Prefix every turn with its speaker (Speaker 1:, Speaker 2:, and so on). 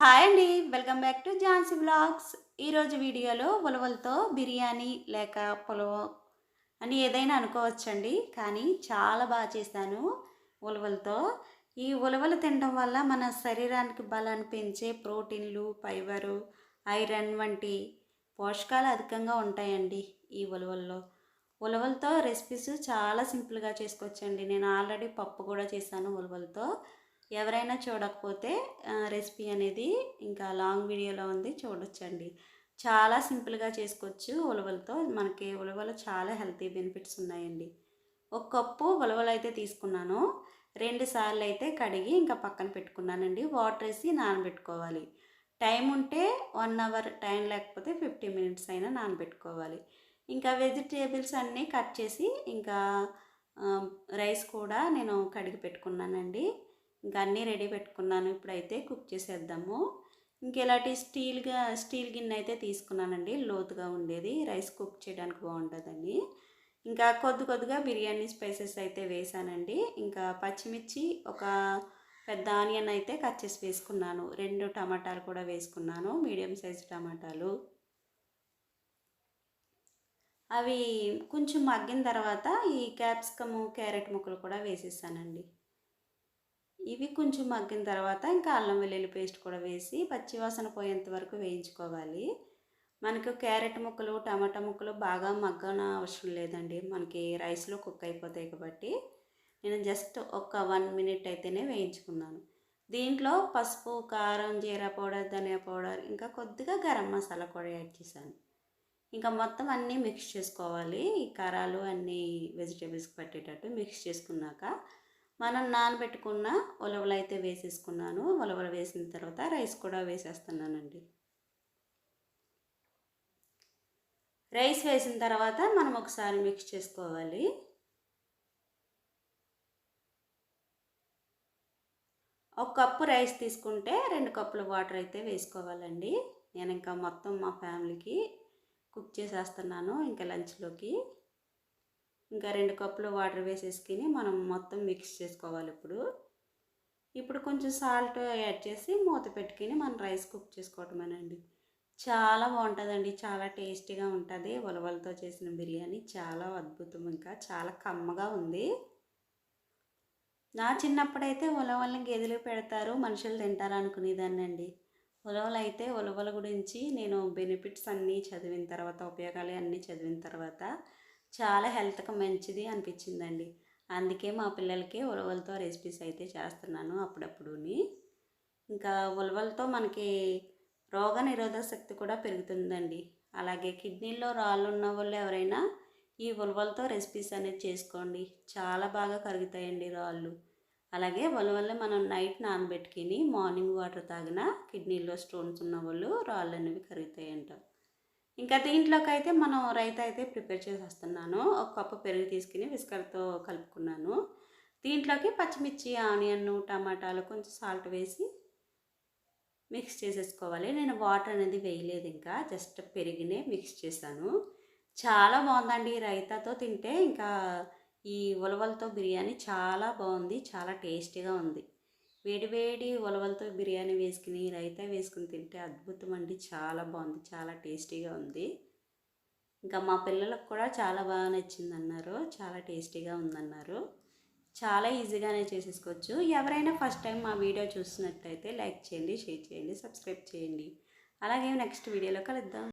Speaker 1: Hi అండి. Welcome back to Jhansi blogs. ఈరోజు వీడియోలో ఉలవలతో బిర్యానీ లేక పులవ అని ఏదైనా అనుకోవచ్చండి. కానీ చాలా బాగా చేశాను ఉలవలతో. ఈ ఉలవలు తినడం వల్ల మన శరీరానికి బలాన్ని పెంచే ప్రోటీన్లు ఫైబరు ఐరన్ వంటి పోషకాలు అధికంగా ఉంటాయండి ఈ ఉలవల్లో. ఉలవలతో రెసిపీస్ చాలా సింపుల్గా చేసుకోవచ్చండి. నేను ఆల్రెడీ పప్పు కూడా చేశాను ఉలవలతో. ఎవరైనా చూడకపోతే రెసిపీ అనేది ఇంకా లాంగ్ వీడియోలో ఉంది చూడొచ్చండి. చాలా సింపుల్గా చేసుకోవచ్చు ఉలవలతో. మనకి ఉలవలు చాలా హెల్తీ బెనిఫిట్స్ ఉన్నాయండి. ఒక కప్పు ఉలవలు అయితే తీసుకున్నాను. రెండు సార్లు అయితే కడిగి ఇంకా పక్కన పెట్టుకున్నానండి. వాటర్ వేసి నానబెట్టుకోవాలి. టైం ఉంటే వన్ అవర్ టైం లేకపోతే ఫిఫ్టీ మినిట్స్ అయినా నానబెట్టుకోవాలి. ఇంకా వెజిటేబుల్స్ అన్నీ కట్ చేసి ఇంకా రైస్ కూడా నేను కడిగి పెట్టుకున్నానండి. ఇంకా అన్నీ రెడీ పెట్టుకున్నాను. ఇప్పుడైతే కుక్ చేసేద్దాము. ఇంక ఇలాంటి స్టీల్గా స్టీల్ గిన్నె అయితే తీసుకున్నానండి. లోతుగా ఉండేది. రైస్ కుక్ చేయడానికి బాగుంటుందని. ఇంకా కొద్ది కొద్దిగా బిర్యానీ స్పైసెస్ అయితే వేసానండి. ఇంకా పచ్చిమిర్చి ఒక పెద్ద ఆనియన్ అయితే కట్ చేసి వేసుకున్నాను. రెండు టమాటాలు కూడా వేసుకున్నాను. మీడియం సైజు టమాటాలు. అవి కొంచెం మగ్గిన తర్వాత ఈ క్యాప్సికము క్యారెట్ ముక్కలు కూడా వేసేసానండి. ఇవి కొంచెం మగ్గిన తర్వాత ఇంకా అల్లం వెల్లుల్లి పేస్ట్ కూడా వేసి పచ్చివాసన పోయేంత వరకు వేయించుకోవాలి. మనకు క్యారెట్ ముక్కలు టమాటా ముక్కలు బాగా మగ్గన అవసరం లేదండి. మనకి రైస్లో కుక్ అయిపోతాయి కాబట్టి నేను జస్ట్ ఒక వన్ మినిట్ అయితేనే వేయించుకున్నాను. దీంట్లో పసుపు కారం జీరా పౌడర్ ధనియా పౌడర్ ఇంకా కొద్దిగా గరం మసాలా కూడా యాడ్ చేశాను. ఇంకా మొత్తం అన్నీ మిక్స్ చేసుకోవాలి. ఈ కారాలు అన్నీ వెజిటేబుల్స్కి పట్టేటట్టు మిక్స్ చేసుకున్నాక మనం నానబెట్టుకున్న ఉలవలు అయితే వేసేసుకున్నాను. ఉలవలు వేసిన తర్వాత రైస్ కూడా వేసేస్తున్నానండి. రైస్ వేసిన తర్వాత మనం ఒకసారి మిక్స్ చేసుకోవాలి. ఒక కప్పు రైస్ తీసుకుంటే రెండు కప్పుల వాటర్ అయితే వేసుకోవాలండి. నేను ఇంకా మొత్తం మా ఫ్యామిలీకి కుక్ చేసేస్తున్నాను. ఇంకా లంచ్లోకి ఇంకా రెండు కప్పులు వాటర్ వేసేసుకుని మనం మొత్తం మిక్స్ చేసుకోవాలి ఇప్పుడు. ఇప్పుడు కొంచెం సాల్ట్ యాడ్ చేసి మూత పెట్టుకుని మనం రైస్ కుక్ చేసుకోవటమేనండి. చాలా బాగుంటుందండి చాలా టేస్టీగా ఉంటుంది. ఉలవలతో చేసిన బిర్యానీ చాలా అద్భుతం ఇంకా చాలా కమ్మగా ఉంది. నా చిన్నప్పుడైతే ఉలవల్ని గేదెలు పెడతారు మనుషులు తింటారు అనుకునేదాన్ని అండి ఉలవలు అయితే ఉలవల గురించి నేను బెనిఫిట్స్ అన్నీ చదివిన తర్వాత ఉపయోగాలు అన్నీ చదివిన తర్వాత చాలా హెల్త్కి మంచిది అనిపించిందండి. అందుకే మా పిల్లలకి ఉలవలతో రెసిపీస్ అయితే చేస్తున్నాను అప్పుడప్పుడుని. ఇంకా ఉలవలతో మనకి రోగ నిరోధక శక్తి కూడా పెరుగుతుందండి. అలాగే కిడ్నీలో రాళ్ళు ఉన్న వాళ్ళు ఎవరైనా ఈ ఉలవలతో రెసిపీస్ అనేది చేసుకోండి. చాలా బాగా కరుగుతాయండి రాళ్ళు. అలాగే ఉలవల్ని మనం నైట్ నానబెట్టుకుని మార్నింగ్ వాటర్ తాగిన కిడ్నీలో స్టోన్స్ ఉన్న వాళ్ళు రాళ్ళు అనేవి కరుగుతాయంట. ఇంకా దీంట్లోకి అయితే మనం రైతా అయితే ప్రిపేర్ చేసేస్తున్నాను. ఒక కప్పు పెరుగు తీసుకుని విస్కర్తో కలుపుకున్నాను. దీంట్లోకి పచ్చిమిర్చి ఆనియన్ టమాటాలు కొంచెం సాల్ట్ వేసి మిక్స్ చేసేసుకోవాలి. నేను వాటర్ అనేది వేయలేదు ఇంకా జస్ట్ పెరిగినే మిక్స్ చేశాను. చాలా బాగుందండి రైతాతో తింటే. ఇంకా ఈ ఉలవలతో బిర్యానీ చాలా బాగుంది చాలా టేస్టీగా ఉంది. వేడి వేడి ఉలవలతో బిర్యానీ వేసుకుని రైతా వేసుకుని తింటే అద్భుతం అండి. చాలా బాగుంది చాలా టేస్టీగా ఉంది. ఇంకా మా పిల్లలకు కూడా చాలా బాగా నచ్చింది అన్నారు చాలా టేస్టీగా ఉందన్నారు. చాలా ఈజీగానే చేసేసుకోవచ్చు. ఎవరైనా ఫస్ట్ టైం మా వీడియో చూసినట్టయితే లైక్ చేయండి షేర్ చేయండి సబ్స్క్రైబ్ చేయండి. అలాగే నెక్స్ట్ వీడియోలో కలుద్దాం.